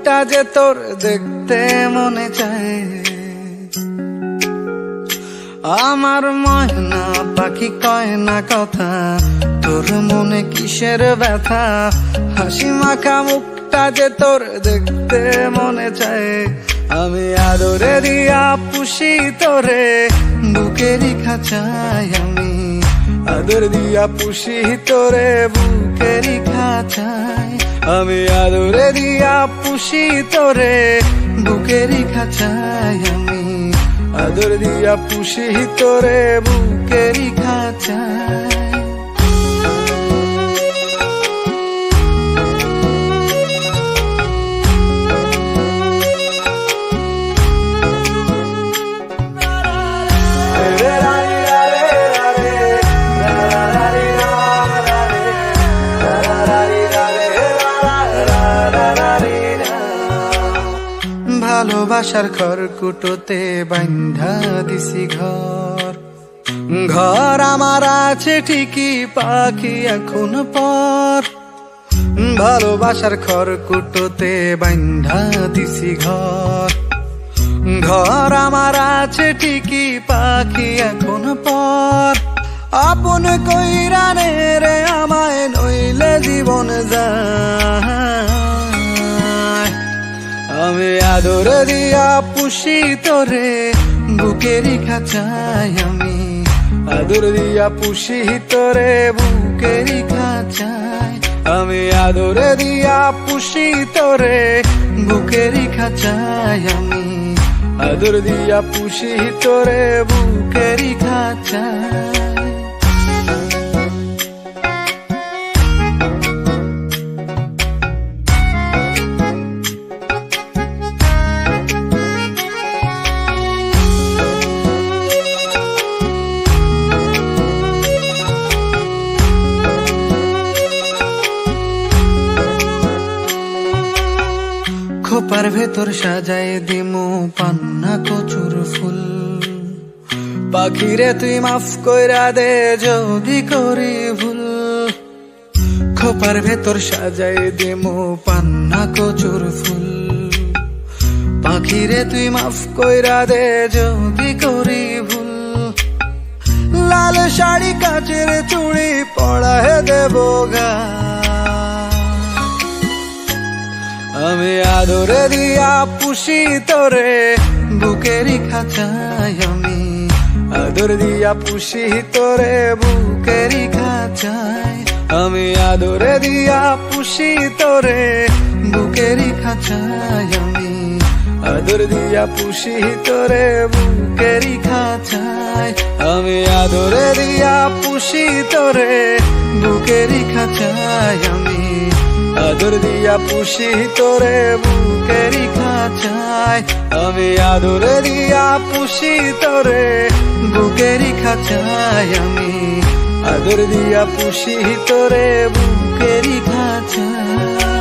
মুখটা যে তোর দেখতে মনে চায়। আমার ময়না পাখি কয় না কথা, তোর মনে কিসের ব্যথা? হাসি মাখা মুখটা যে তোর দেখতে মনে চায়। আমি আদরে দিয়া পুষি তোরে বুকেরই খাঁচাই আমি। আদর দিয়া পুষি তোরে বুকেরই আমি আদরে দিয়া পুষি তোরে বুকেরই খাঁচাই আমি। আদর দিয়া পুষি তোরে বুকেরই খাঁচাই ভালোবাসার ঘর কুটোতে বান্ধা দিছি ঘর। ঘর আমার আছে ঠিকই, পাখি এখন পর। ভালোবাসার ঘর কুটোতে বান্ধা দিছি ঘর। ঘর আমার আছে ঠিকই, পাখি এখন পর। আপন কইরা নে রে আমায় নইলে জীবন যায় দিয়া পুষি তোরে বুকেরই খাঁচাই আমি। আদর দিয়া পুষি তোরে বুকেরই খাঁচাই আমি আদর দিয়া পুষি তোরে বুকেরই খাঁচাই আমি। আদর দিয়া পুষি তোরে বুকেরই খাঁচাই খোপার ভেতর সাজায় দিমু পান্না কচুর ফুল। পাখিরে তুই মাফ কইরা দে যদি করি ভুল। খোপার ভেতর সাজায় দিমু পান্না কচুর ফুল। পাখিরে তুই মাফ কইরা দে যদি করি ভুল। লাল শাড়ি কাচের চুড়ি পড়ায় দেব গা। আমি আদরে দিয়া পুষি তোরে বুকেরই খাঁচাই আমি। আদর দিয়া পুষি তোরে বুকেরই খাঁচাই আমি আদরে দিয়া পুষি তোরে বুকেরই খাঁচাই আমি। আদর দিয়া পুষি তোরে বুকেরই খাঁচাই আমি আদরে দিয়া পুষি তোরে বুকেরই খাঁচাই আমি। আদর দিয়া পুষি তোরে বুকেরই খাঁচায়। আমি আদর দিয়া পুষি তোরে বুকেরই খাঁচায়। আমি আদর দিয়া পুষি তোরে বুকেরই খাঁচাই